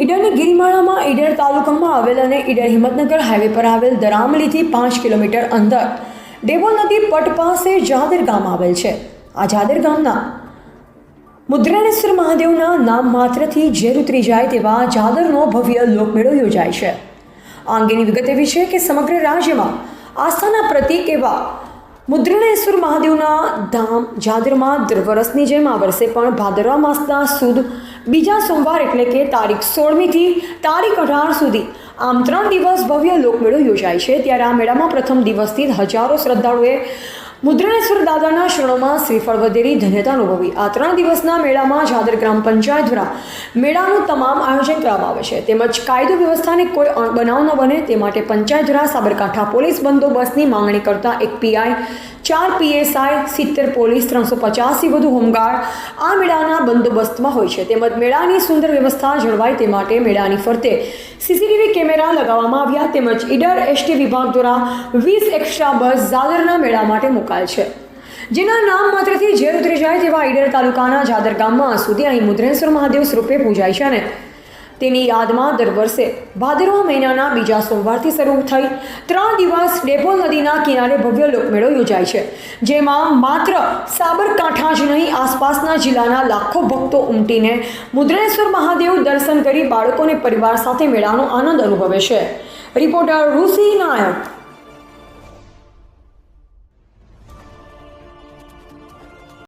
ઈડરની ગિરિમાળામાં ઈડર તાલુકામાં આવેલ અને ઈડર હિંમતનગર હાઈવે પર આવેલ દરામલીથી પાંચ કિલોમીટર અંદર ડેબોલ નદી પટ પાસે જાદર ગામ આવેલ છે. આ જાદર ગામના મુદ્રાણેશ્વર મહાદેવના નામ માત્રથી ઝેર ઉતરી જાય તેવા જાદરનો ભવ્ય લોકમેળો યોજાય છે. આ અંગેની વિગત એવી છે કે સમગ્ર રાજ્યમાં આસ્થાના પ્રતીક એવા મુદ્રણેશ્વર મહાદેવના ધામ જાદરમાં દર વર્ષની જેમ આ વર્ષે પણ ભાદરવા માસના સુદ બીજા સોમવાર એટલે કે તારીખ સોળમીથી તારીખ અઢાર સુધી આમ ત્રણ દિવસ ભવ્ય લોકમેળો યોજાય છે. ત્યારે આ મેળામાં પ્રથમ દિવસથી હજારો શ્રદ્ધાળુએ મુદ્રણેશ્વર દાદાના શરણોમાં શ્રીફળ વધેરી ધન્યતા અનુભવી. આ ત્રણ દિવસના મેળામાં જાદર ગ્રામ પંચાયત દ્વારા મેળાનું તમામ આયોજન કરવામાં આવે છે. તેમજ કાયદો વ્યવસ્થાને કોઈ બનાવ ન બને તે માટે પંચાયત દ્વારા સાબરકાંઠા પોલીસ બંદોબસ્તની માંગણી કરતા એક પીઆઈ, ચાર પીએસઆઈ, સિત્તેર પોલીસ, ત્રણસો પચાસથી વધુ હોમગાર્ડ આ મેળાના બંદોબસ્તમાં હોય છે. તેમજ મેળાની સુંદર વ્યવસ્થા જળવાય તે માટે મેળાની ફરતે સીસીટીવી કેમેરા લગાવવામાં આવ્યા તેમજ ઈડર એસટી વિભાગ દ્વારા વીસ એક્સ્ટ્રા બસ ઝાલરના મેળા માટે મુકાય છે. જેના નામ માત્રથી ઝેર ઉતરી જાય તેવા ઈડર તાલુકાના જાદર ગામમાં સુધી અહીં મુદ્રેશ્વર મહાદેવ સ્વરૂપે પૂજાય છે અને તેની યાદમાં દર વર્ષે ભાદરવા મહિનાના બીજા સોમવારથી શરૂ થઈ ત્રણ દિવસ ડેપોલ નદીના કિનારે ભવ્ય લોકમેળો યોજાય છે, જેમાં માત્ર સાબરકાંઠા જ નહીં, આસપાસના જિલ્લાના લાખો ભક્તો ઉમટીને મુદ્રેશ્વર મહાદેવ દર્શન કરી બાળકોને પરિવાર સાથે મેળાનો આનંદ અનુભવે છે. રિપોર્ટર ઋષિ નાયક